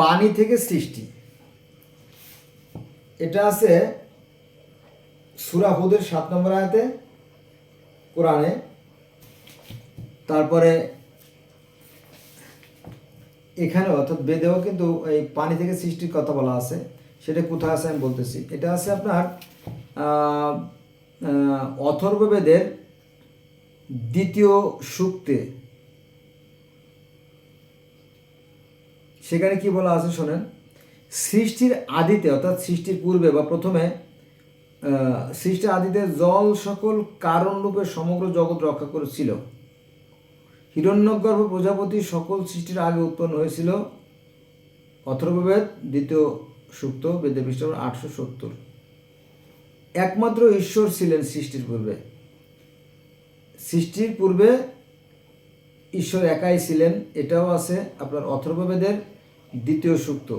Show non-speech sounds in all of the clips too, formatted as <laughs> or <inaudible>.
পানি থেকে সৃষ্টি। এটা আছে সুরাহুদের সাত নম্বর আয়াতে, কোরআনে। তারপরে এখানে অর্থাৎ বেদেও কিন্তু এই পানি থেকে সৃষ্টির কথা বলা আছে। সেটা কোথায় আছে আমি বলতেছি। এটা আছে আপনার অথর্ববেদের দ্বিতীয় সূক্তে। সেখানে কি বলা আছে শোনেন? সৃষ্টির আদিতে, অর্থাৎ সৃষ্টির পূর্বে বা প্রথমে সৃষ্টির আদিতে জল সকল কারণ রূপে সমগ্র জগৎ রক্ষা করেছিল। হিরণ্যগর্ভ প্রজাপতি সকল সৃষ্টির আগে উৎপন্ন হয়েছিল। অথর্ববেদ, দ্বিতীয় সূক্ত, বেদে পৃষ্ঠ আটশো সত্তর। একমাত্র ঈশ্বর ছিলেন সৃষ্টির পূর্বে। সৃষ্টির পূর্বে ঈশ্বর একাই ছিলেন, এটাও আছে আপনার অথর্ববেদের। দ্বিতীয় সূক্ত।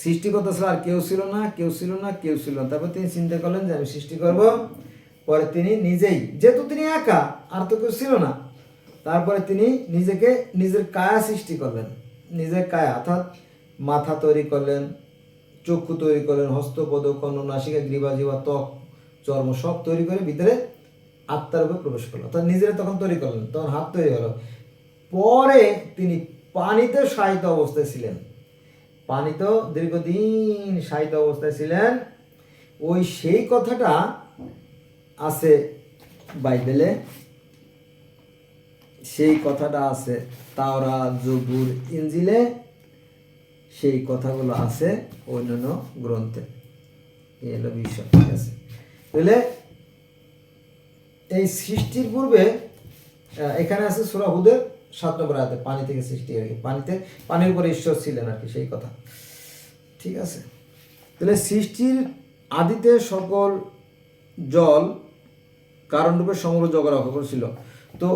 সৃষ্টিকর্তা ছাড়া আর কেউ ছিল না, কেউ ছিল না, কেউ ছিল না। তারপর তিনি চিন্তা করলেন যে আমি সৃষ্টি করব। পরে তিনি নিজেই, যেহেতু তিনি একা, আর তো কেউ ছিল না, তারপরে তিনি নিজেকে নিজের কায়া সৃষ্টি করলেন। নিজের কায়া, অর্থাৎ মাথা তৈরি করলেন, চক্ষু তৈরি করলেন, হস্তপদ, কর্ণ, নাসিকা গ্রীবা জিবা, ত্বক, চর্ম সব তৈরি করে ভিতরে আত্মার উপরে প্রবেশ করল অর্থাৎ নিজেরা তখন তৈরি করলেন, তখন হাত তৈরি হলো। পরে তিনি পানিতে সাহিত্য অবস্থায় ছিলেন। পানিতেও দীর্ঘদিন সাহিত্য অবস্থায় ছিলেন। ওই সেই কথাটা আছে বাইবেলে। সেই কথাটা আছে তাওরা জবুর ইঞ্জিলে। সেই কথাগুলো আছে অন্যান্য গ্রন্থে। এই হলো বিষয়, ঠিক আছে? তাহলে এই সৃষ্টির পূর্বে এখানে আছে সুরাহুদের সাত নম্বর আয়াতে পানি থেকে সৃষ্টি আর কি পানিতে পানির উপরে ঈশ্বর ছিলেন আর কি, সেই কথা। ঠিক আছে? তাহলে সৃষ্টির আদিতে সকল জল কারণরূপে সমগ্র জগৎ রক্ষা করেছিল। তো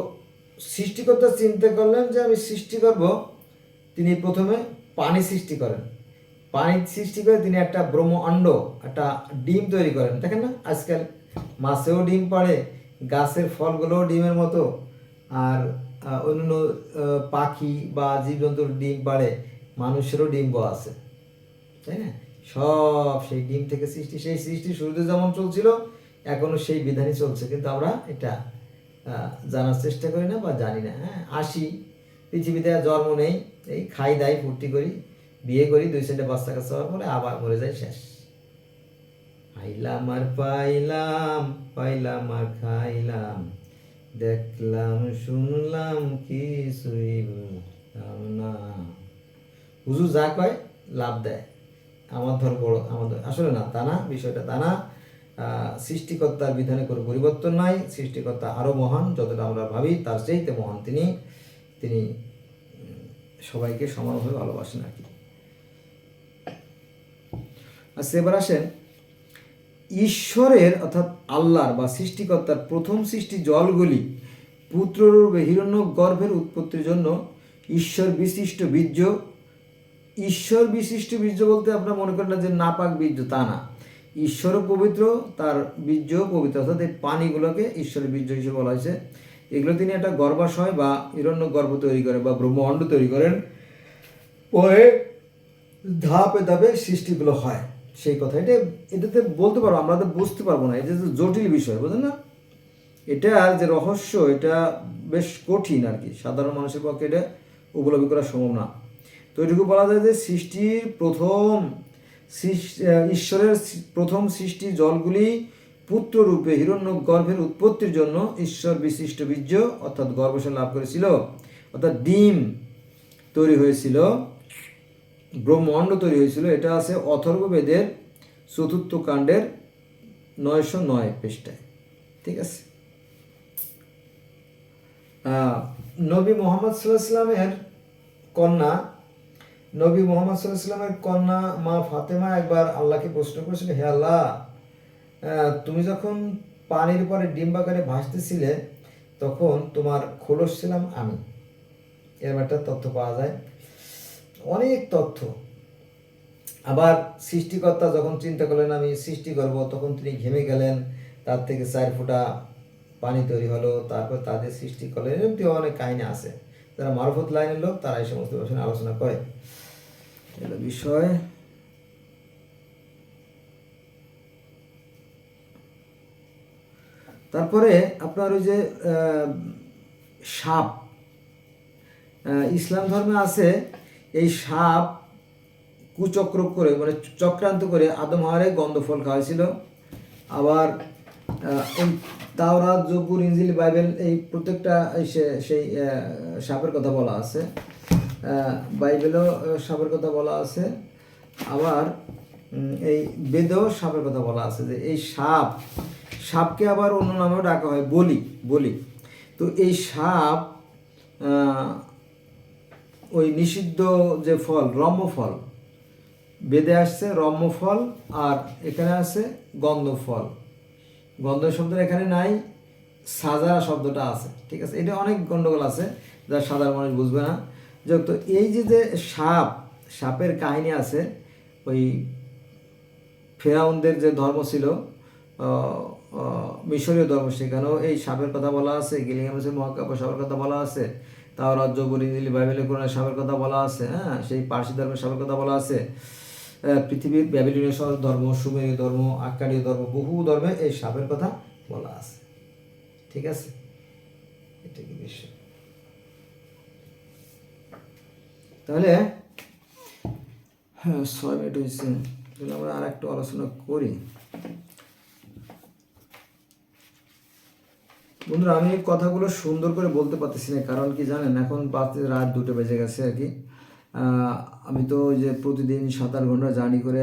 সৃষ্টিকর্তা চিন্তা করলেন যে আমি সৃষ্টি করব, তিনি প্রথমে পানি সৃষ্টি করেন। পানি সৃষ্টি করে তিনি একটা ব্রহ্মাণ্ড, একটা ডিম তৈরি করেন। দেখেন না, আজকাল মাছেও ডিম পাড়ে, গাছের ফলগুলোও ডিমের মতো, আর অন্যান্য পাখি বা জীবজন্তুর ডিম পাড়ে মানুষেরও ডিম্ব আছে। তাই না? সব সেই ডিম থেকে সৃষ্টি, সেই সৃষ্টি শুরুতে যেমন চলছিল, এখনও সেই বিধানই চলছে। কিন্তু আমরা এটা জানার চেষ্টা করি না বা জানি না। হ্যাঁ আসি। পৃথিবীতে জন্ম নেই। এই খাই, দাই, ফুর্তি করি, বিয়ে করি, দুই সাইডে বাচ্চা কাচ্চা হওয়ার পরে আবার মরে যাই শেষ। আইলাম আর পাইলাম পাইলাম আর খাইলাম। দেখলাম, শুনলাম কিছুই বুঝলাম না। যা কয়, লাভ দেয়। আমার ধর বড় আমাদের আসলে না, তা না, বিষয়টা তা না। সৃষ্টিকর্তার বিধানে কোনো পরিবর্তন নাই। সৃষ্টিকর্তা আরও মহান, যতটা আমরা ভাবি, তার চাইতে মহান তিনি। তিনি সবাইকে সমানভাবে ভালোবাসেন আর কি। আচ্ছা এবার আসেন ঈশ্বরের অর্থাৎ আল্লাহর বা সৃষ্টিকর্তার প্রথম সৃষ্টি জলগুলি পুত্ররূপে হিরণ্য গর্ভের উৎপত্তির জন্য ঈশ্বর বিশিষ্ট বীর্য। ঈশ্বর বিশিষ্ট বীর্য বলতে আপনারা মনে করেন না যে নাপাক বীর্য, তা না। ঈশ্বরও পবিত্র, তার বীর্য পবিত্র। অর্থাৎ এই পানিগুলোকে ঈশ্বরের বীর্য হিসেবে বলা হয়েছে। এগুলো তিনি একটা গর্ভাশয় বা হিরণ্য গর্ভ তৈরি করেন বা ব্রহ্মাণ্ড তৈরি করেন। পরে ধাপে ধাপে সৃষ্টিগুলো হয়। সেই কথা। এটা এটাতে বলতে পারব আমরা তো বুঝতে পারব না, এটা তো জটিল বিষয়, বুঝলেন না? এটা যে রহস্য, এটা বেশ কঠিন আর কি। সাধারণ মানুষের পক্ষে এটা উপলব্ধি করা সম্ভব না। তো এটুকু বলা যায় যে সৃষ্টির প্রথম ঈশ্বরের প্রথম সৃষ্টি জলগুলি পুত্ররূপে হিরণ্য গর্ভের উৎপত্তির জন্য ঈশ্বর বিশিষ্ট বীর্য, অর্থাৎ গর্ভশাল লাভ করেছিল, অর্থাৎ ডিম তৈরি হয়েছিল। ব্রহ্মাণ্ড তৈরি হয়েছিল। এটা আছে অথর্ববেদের চতুর্থ কাণ্ডের নয়শো নয় পৃষ্ঠায়। ঠিক আছে? নবী মোহাম্মদ সাল্লাহামের কন্যা, নবী মোহাম্মদ সাল্লাহামের কন্যা মা ফাতেমা একবার আল্লাহকে প্রশ্ন করেছিল, হে আল্লাহ তুমি যখন পানির পরে ডিম্বাকারে ভাসতেছিলে, তখন তোমার খোলস ছিলাম আমি। এরকম একটা তথ্য পাওয়া যায়। অনেক তথ্য। আবার সৃষ্টিকর্তা যখন চিন্তা করলেন, আমি সৃষ্টি করব তখন তিনি ঘেমে গেলেন। তার থেকে চার ফোঁটা পানি তৈরি হলো। তারপর তাদের সৃষ্টি করলেন। এরকম অনেক কাহিনী আছে। যারা মারফত লাইনের লোক, তারা এই সমস্ত বিষয় আলোচনা করে। এগুলো বিষয়। তারপরে আপনার ওই যে সাপ। ইসলাম ধর্মে আছে এই সাপ কুচক্র করে মানে চক্রান্ত করে আদম হারে গন্ধ ফল খাওয়াইছিল। আবার এই তাওরাত জবুর ইঞ্জিল বাইবেল এই প্রত্যেকটা সেই সাপের কথা বলা আছে। বাইবেলও সাপের কথা বলা আছে। আবার এই বেদেও সাপের কথা বলা আছে যে এই সাপ, সাপকে আবার অন্য নামেও ডাকা হয় বলি বলি। তো এই সাপ ওই নিষিদ্ধ যে ফল রম্য ফল বেদে আসছে রম্য ফল আর এখানে আছে গন্ধ ফল গন্ধ শব্দের এখানে নাই, সাজা শব্দটা আছে, ঠিক আছে? এটা অনেক গন্ডগোল আছে, যা সাধারণ মানুষ বুঝবে না। যাক তো এই যে যে সাপ, সাপের কাহিনী আছে, ওই ফেরাউনদের যে ধর্ম ছিল মিশরীয় ধর্ম সেখানেও এই সাপের কথা বলা আছে গিলিগামেসের মহাকাব্য সাপের কথা বলা আছে তাও রাজ্য বরিজিলি বাইবেলে কোরআনে সাপের কথা বলা আছে হ্যাঁ? সেই পার্সি ধর্মের সাপের কথা বলা আছে। পৃথিবীর ব্যাবিলনীয় শহর ধর্ম সুমেরীয় ধর্ম আক্কানীয় ধর্ম, বহু ধর্মে এই সাপের কথা বলা আছে। ঠিক আছে? এটা কি বিষয়? তাহলে হ্যাঁ ছয় মিনিট হয়েছে আমরা আর একটু আলোচনা করি। বন্ধুরা, আমি কথাগুলো সুন্দর করে বলতে পারতেছি না, কারণ কি জানেন, এখন বাজতে রাত দুটো বেজে গেছে আর কি। আমি তো যে প্রতিদিন সাত আট ঘণ্টা জার্নি করে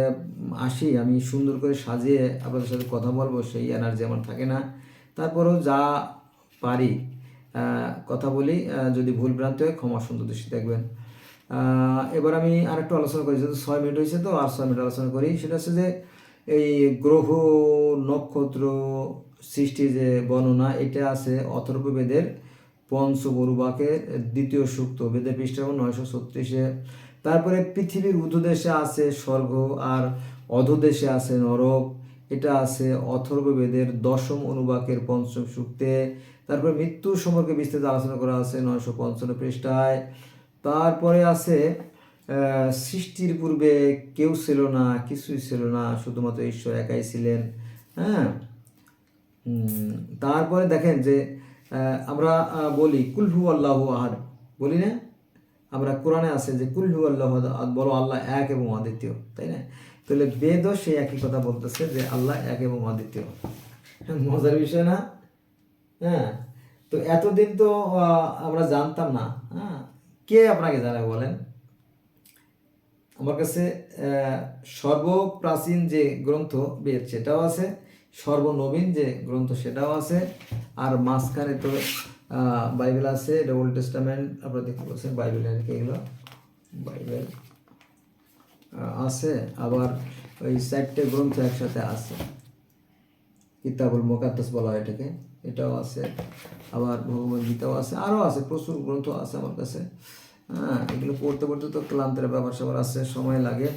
আসি, আমি সুন্দর করে সাজিয়ে আপনাদের সাথে কথা বলব, সেই এনার্জি আমার থাকে না। তারপরেও যা পারি কথা বলি যদি ভুল ভ্রান্তি হয় ক্ষমা সুন্দর দৃষ্টি দেখবেন। এবার আমি আরেকটু আলোচনা করি, যেহেতু ছয় মিনিট হয়েছে তো, আর ছয় মিনিট আলোচনা করি, সেটা হচ্ছে যে এই গ্রহ নক্ষত্র সৃষ্টি যে বর্ণনা, এটা আছে অথর্ব বেদের পঞ্চবরুবাকে দ্বিতীয় সূক্ত, বেদের পৃষ্ঠা নয়শো ছত্রিশে। তারপরে পৃথিবীর ঊর্ধ্বদেশে আছে স্বর্গ আর অধদেশে আছে নরক, এটা আছে অথর্ব বেদের দশম অনুবাকের পঞ্চম সূক্তে। তারপরে মৃত্যু সম্পর্কে বিস্তারিত আলোচনা করা আছে নয়শো পঞ্চান্ন পৃষ্ঠায়। তারপরে আছে সৃষ্টির পূর্বে কেউ ছিল না, কিছুই ছিল না, শুধুমাত্র ঈশ্বর একাই ছিলেন হ্যাঁ? তারপরে দেখেন যে আমরা বলি কুলহু আল্লাহ আহাদ বলি না? আমরা কোরআনে আছে যে কুলহু আল্লাহ বলো আল্লাহ এক এবং অদ্বিতীয় তাই না? তাহলে বেদও সেই একই কথা বলতেছে যে, আল্লাহ এক এবং অদ্বিতীয় মজার বিষয় না? হ্যাঁ? তো এতদিন তো আমরা জানতাম না হ্যাঁ? কে আপনাকে জানাবে বলেন? আমার কাছে সর্বপ্রাচীন যে গ্রন্থ বেদ সেটাও আছে, সর্বনবীন যে গ্রন্থ সেটাও আছে, আর মাঝখানে তো বাইবেল আছে, এটা ওল্ড টেস্টামেন্ট আপনারা দেখতে পাচ্ছেন বাইবেল আর কি এগুলো, বাইবেল আছে, আবার ওই চারটে গ্রন্থ একসাথে আছে, কিতাবুল মোকাদ্দাস বলা হয় এটাকে, এটাও আছে, আবার ভগবদ গীতাও আছে, আরও আছে, প্রচুর গ্রন্থ আছে আমার কাছে হ্যাঁ এগুলো পড়তে পড়তে তো ক্লান্তের ব্যাপার স্যাপার আছে, সময় লাগে।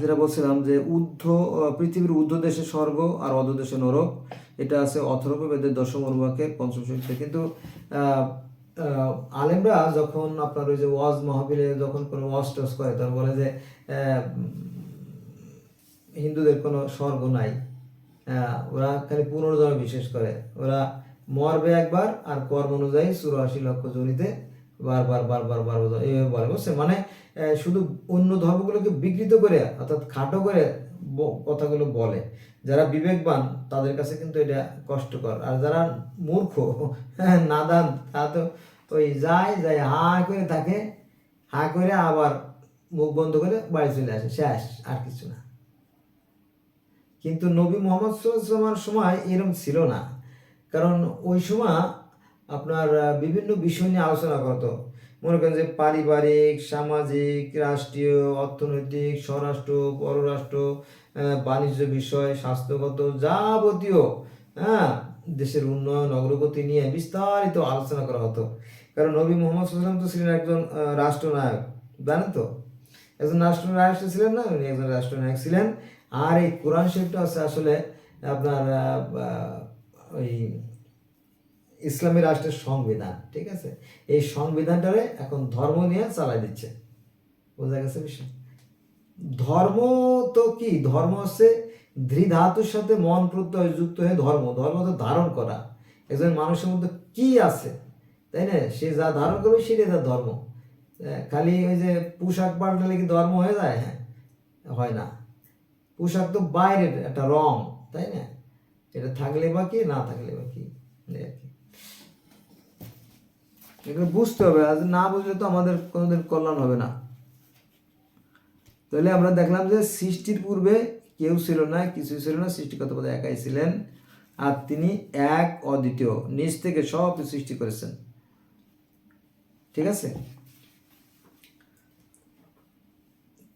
যেটা বলছিলাম যে ঊর্ধ্ব পৃথিবীর ঊর্ধ্ব দেশে স্বর্গ আর অধদেশে নরক, এটা আছে অথর্ব বেদের দশম অনুবাকের পঞ্চম সূত্রে কিন্তু আলেমরা যখন আপনার ওই যে ওয়াজ মাহফিলে যখন কোনো ওয়াজ টস করে তখন বলে যে হিন্দুদের কোনো স্বর্গ নাই। ওরা খালি পুনর্জন্ম বিশেষ করে। ওরা মরবে একবার আর কর্ম অনুযায়ী চুরাশি লক্ষ জনিতে বারবার বারবার বারবার এইভাবে বলে বুঝছে মানে শুধু অন্য ধর্মগুলোকে বিকৃত করে, অর্থাৎ খাটো করে কথাগুলো বলে। যারা বিবেকবান, তাদের কাছে কিন্তু এটা কষ্টকর। আর যারা মূর্খ, <laughs> নাদান তা তো ওই যায় যায় হা করে থাকে, হা করে আবার মুখ বন্ধ করে বাড়ি চলে আসে, শেষ, আর কিছু না। কিন্তু নবী মোহাম্মদ সাল্লামের সময় এরকম ছিল না। কারণ ওই সময় আপনার বিভিন্ন বিষয় নিয়ে আলোচনা করতো। মনে করেন যে পারিবারিক, সামাজিক, রাষ্ট্রীয়, অর্থনৈতিক, স্বরাষ্ট্র, পররাষ্ট্র বাণিজ্য বিষয়, স্বাস্থ্যগত যাবতীয় হ্যাঁ দেশের উন্নয়ন, অগ্রগতি নিয়ে বিস্তারিত আলোচনা করা হতো। কারণ নবী মোহাম্মদ সাল্লাম তো ছিলেন একজন রাষ্ট্রনায়ক, জানেন তো? একজন রাষ্ট্রনায়ক ছিলেন না, উনি একজন রাষ্ট্রনায়ক ছিলেন। আর এই কোরআন শরীফটা আছে আসলে আপনার ওই ইসলামী রাষ্ট্রের সংবিধান, ঠিক আছে? এই সংবিধানটারে এখন ধর্ম নিয়ে চালাই দিচ্ছে। বোঝা গেছে বিষয়? ধর্ম তো কি? ধর্ম হচ্ছে ধৃধাতুর সাথে মন প্রত্যয় যুক্ত হয়ে ধর্ম। ধর্ম তো ধারণ করা। একজন মানুষের মধ্যে কি আছে? তাই না? সে যা ধারণ করবে সেটাই তার ধর্ম। খালি ওই যে পোশাক পাল্টালে কি ধর্ম হয়ে যায়? হ্যাঁ হয় না। পোশাক তো বাইরের একটা রং, তাই না? এটা থাকলে বা কি, না থাকলে বা কি? আর কি এগুলো বুঝতে হবে আজ না বুঝলে তো আমাদের কোনোদিন কল্যাণ হবে না। তাহলে আমরা দেখলাম যে সৃষ্টির পূর্বে কেউ ছিল না কিছু ছিল না, সৃষ্টিকর্তা পদে একাই ছিলেন, আর তিনি এক অদ্বিতীয়, নিজ থেকে সব সৃষ্টি করেছেন। ঠিক আছে?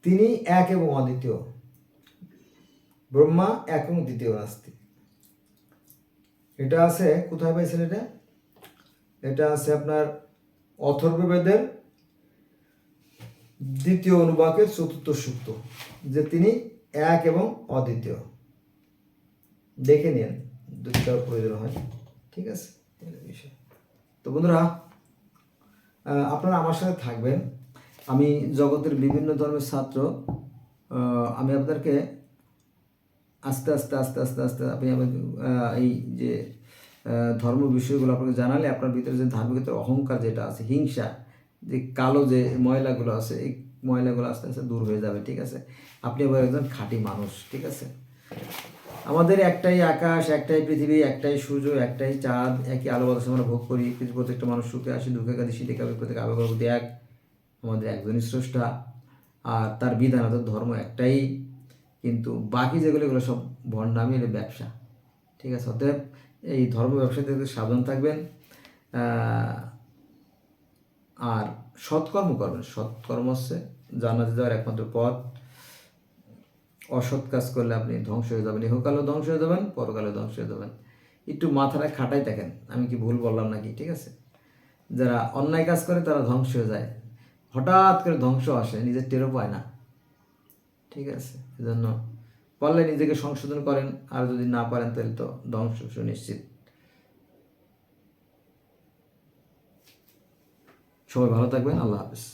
তিনি এক এবং অদ্বিতীয়, ব্রহ্মা এক এবং দ্বিতীয় নাস্তি এটা আছে, কোথায় পাইছেন এটা? এটা আছে আপনার অথর্ববেদের দ্বিতীয় অনুবাকের চতুর্থ সূক্ত, যে তিনি এক এবং অদ্বিতীয়। দেখে নিন দুটার প্রয়োজন হয়, ঠিক আছে? তো বন্ধুরা আপনারা আমার সাথে থাকবেন। আমি জগতের বিভিন্ন ধর্মের ছাত্র আমি আপনাদেরকে আস্তে আস্তে আস্তে আস্তে আস্তে আপনি আমাকে এই যে ধর্ম বিষয়গুলো আপনাকে জানালে আপনার ভিতরে যে ধার্মিকতার অহংকার যেটা আছে, হিংসা, যে কালো যে ময়লাগুলো আছে, এই ময়লাগুলো আস্তে আস্তে দূর হয়ে যাবে, ঠিক আছে? আপনি আবার একজন খাঁটি মানুষ, ঠিক আছে? আমাদের একটাই আকাশ, একটাই পৃথিবী, একটাই সূর্য, একটাই চাঁদ, একই আলো বাতাস আমরা ভোগ করি। প্রত্যেকটা মানুষ সুখে আসে, দুঃখে কাঁদে, শীতে কাবে প্রত্যেক আবেগ এক। আমাদের একজনই স্রষ্টা। আর তার বিধান অর্থাৎ ধর্ম একটাই। কিন্তু বাকি যেগুলো, এগুলো সব ভণ্ডামি ব্যবসা, ঠিক আছে? অতএব এই ধর্ম ব্যবসা থেকে সাবধান থাকবেন আর সৎকর্ম করবেন। সৎকর্ম হচ্ছে জান্নাতে যাওয়ার একমাত্র পথ। অসৎ কাজ করলে আপনি ধ্বংস হয়ে যাবেন। ইহকালেও ধ্বংস হয়ে যাবেন, পরকালেও ধ্বংস হয়ে যাবেন। একটু মাথাটা খাটাই দেখেন, আমি কি ভুল বললাম নাকি? ঠিক আছে? যারা অন্যায় কাজ করে তারা ধ্বংস হয়ে যায়। হঠাৎ করে ধ্বংস আসে, নিজের টেরও পায় না। ঠিক আছে? এজন্য পারলে নিজেকে সংশোধন করেন, আর যদি না পারেন তাহলে তো ধ্বংস সুনিশ্চিত সবাই ভালো থাকবেন, আল্লাহ হাফিজ।